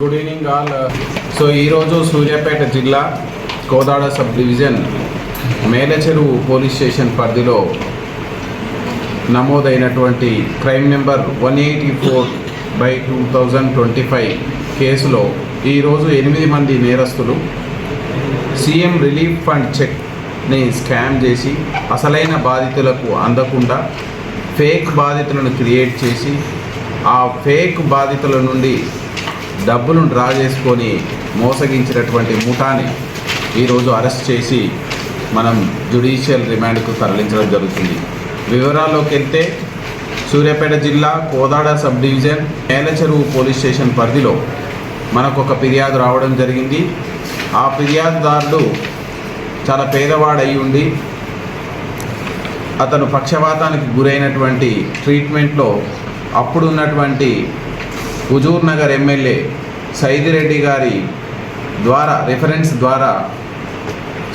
Good evening all so ఈరోజు సూర్యాపేట జిల్లా Kodad sub division Mellacheruvu police station పరిధిలో నమోదైనటువంటి crime number one eighty four by two thousand twenty five కేసులో ఈరోజు ఎనిమిది మంది నేరస్తులు సీఎం రిలీఫ్ ఫండ్ చెక్ని స్కామ్ చేసి అసలైన బాధితులకు అందకుండా ఫేక్ బాధితులను క్రియేట్ చేసి ఆ ఫేక్ బాధితుల నుండి డబ్బులను డ్రా చేసుకొని మోసగించినటువంటి ముఠాని ఈరోజు అరెస్ట్ చేసి మనం జ్యుడిషియల్ రిమాండ్కు తరలించడం జరుగుతుంది. వివరాల్లోకి వెళ్తే సూర్యాపేట జిల్లా Kodad sub division Mellacheruvu police station పరిధిలో మనకు ఒక ఫిర్యాదు రావడం జరిగింది. ఆ ఫిర్యాదుదారుడు చాలా పేదవాడయి ఉండి అతను పక్షవాతానికి గురైనటువంటి ట్రీట్మెంట్లో అప్పుడున్నటువంటి హుజూర్ నగర్ ఎమ్మెల్యే సైదిరెడ్డి గారి ద్వారా రిఫరెన్స్ ద్వారా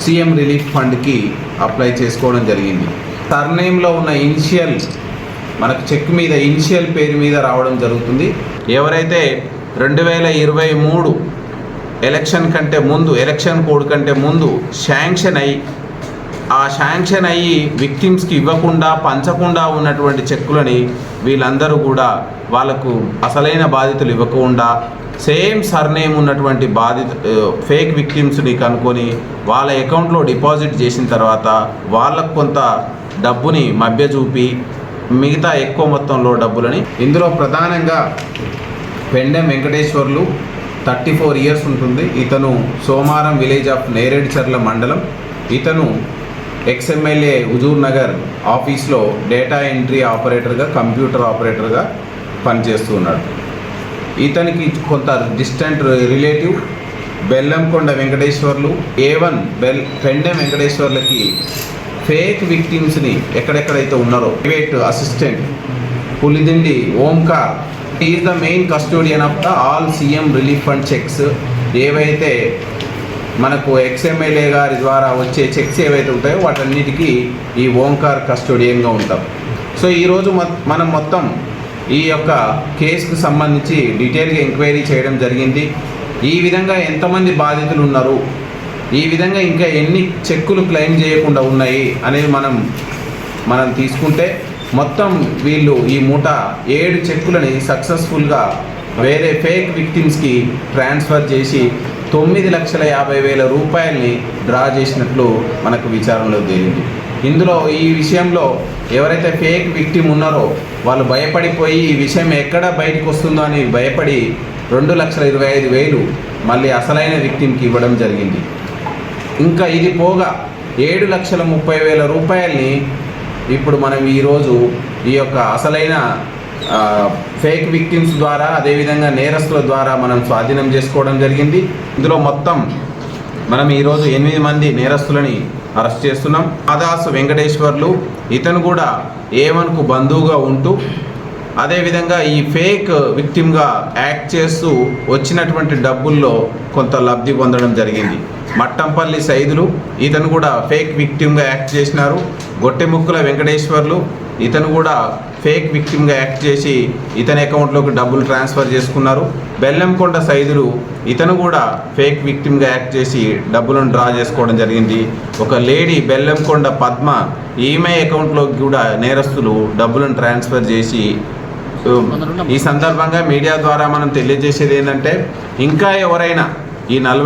సీఎం రిలీఫ్ ఫండ్కి అప్లై చేసుకోవడం జరిగింది. సర్నేమ్లో ఉన్న ఇనిషియల్ మనకు చెక్ మీద ఇనిషియల్ పేరు మీద రావడం జరుగుతుంది. ఎవరైతే రెండు వేల ఇరవై మూడు ఎలక్షన్ కంటే ముందు ఎలక్షన్ కోడ్ కంటే ముందు శాంక్షన్ అయి ఆ శాంక్షన్ అయ్యి విక్టిమ్స్కి ఇవ్వకుండా పంచకుండా ఉన్నటువంటి చెక్కులని వీళ్ళందరూ కూడా వాళ్ళకు అసలైన బాధితులు ఇవ్వకుండా సేమ్ సర్నేమ్ ఉన్నటువంటి బాధిత ఫేక్ విక్టిమ్స్ని కనుక్కొని వాళ్ళ అకౌంట్లో డిపాజిట్ చేసిన తర్వాత వాళ్ళకు కొంత డబ్బుని మభ్య చూపి మిగతా ఎక్కువ మొత్తంలో డబ్బులని ఇందులో ప్రధానంగా Pendem Venkateswarlu thirty four years ఉంటుంది. ఇతను సోమారం విలేజ్ ఆఫ్ నేరేడ్చర్ల మండలం. ఇతను ఎక్స్ఎమ్మెల్యే హుజూర్ నగర్ ఆఫీస్లో డేటా ఎంట్రీ ఆపరేటర్గా కంప్యూటర్ ఆపరేటర్గా పనిచేస్తూ ఉన్నాడు ఇతనికి కొంత distant relative Bellamkonda Venkateswarlu A one bell పెండె వెంకటేశ్వర్లకి ఫేక్ విక్టిమ్స్ని ఎక్కడెక్కడైతే ఉన్నారో private assistant Pulidindi Omkar is the main custodian of the all CM relief fund cheques ఏవైతే మనకు ఎక్స్ఎమ్ఎల్ఏ గారి ద్వారా వచ్చే చెక్స్ ఏవైతే ఉంటాయో వాటన్నిటికీ ఈ ఓంకార్ కస్టోడియన్గా ఉంటాం. సో ఈరోజు మొ- మనం మొత్తం ఈ యొక్క కేసుకు సంబంధించి డీటెయిల్గా ఎంక్వైరీ చేయడం జరిగింది. ఈ విధంగా ఎంతమంది బాధితులు ఉన్నారు? ఈ విధంగా ఇంకా ఎన్ని చెక్కులు క్లెయిమ్ చేయకుండా ఉన్నాయి అనేది మనం మనం తీసుకుంటే మొత్తం వీళ్ళు ఈ మూట ఏడు చెక్కులని సక్సెస్ఫుల్గా వేరే ఫేక్ విక్టిమ్స్కి ట్రాన్స్ఫర్ చేసి తొమ్మిది లక్షల యాభై వేల రూపాయల్ని డ్రా చేసినట్లు మనకు విచారణలో తేలింది. ఇందులో ఈ విషయంలో ఎవరైతే ఫేక్ విక్టిమ్ ఉన్నారో వాళ్ళు భయపడిపోయి ఈ విషయం ఎక్కడ బయటకు వస్తుందో అని భయపడి రెండు లక్షల ఇరవై ఐదు వేలు మళ్ళీ అసలైన విక్టిమ్కి ఇవ్వడం జరిగింది. ఇంకా ఇది పోగా ఏడు లక్షల ముప్పై వేల రూపాయల్ని ఇప్పుడు మనం ఈరోజు ఈ యొక్క అసలైన ఫేక్ విక్టిమ్స్ ద్వారా అదేవిధంగా నేరస్తుల ద్వారా మనం స్వాధీనం చేసుకోవడం జరిగింది. ఇందులో మొత్తం మనం ఈరోజు ఎనిమిది మంది నేరస్తులని అరెస్ట్ చేస్తున్నాం. ఆదాస్ వెంకటేశ్వర్లు ఇతను కూడా ఏవన్కు బంధువుగా ఉంటూ అదేవిధంగా ఈ ఫేక్ విక్టిమ్గా యాక్ట్ చేస్తూ వచ్చినటువంటి డబ్బుల్లో కొంత లబ్ధి పొందడం జరిగింది. మట్టంపల్లి సైదులు ఇతను కూడా ఫేక్ విక్టిమ్గా యాక్ట్ చేసినారు. గొట్టెముక్కుల వెంకటేశ్వర్లు ఇతను కూడా ఫేక్ విక్టిమ్గా యాక్ట్ చేసి ఇతని అకౌంట్లోకి డబ్బులు ట్రాన్స్ఫర్ చేసుకున్నారు. బెల్లంకొండ సైదులు ఇతను కూడా ఫేక్ విక్టిమ్గా యాక్ట్ చేసి డబ్బులను డ్రా చేసుకోవడం జరిగింది. ఒక లేడీ బెల్లంకొండ పద్మ ఈమె అకౌంట్లోకి కూడా నేరస్తులు డబ్బులను ట్రాన్స్ఫర్ చేసి ఈ సందర్భంగా మీడియా ద్వారా మనం తెలియజేసేది ఏంటంటే ఇంకా ఎవరైనా ఈ నలభై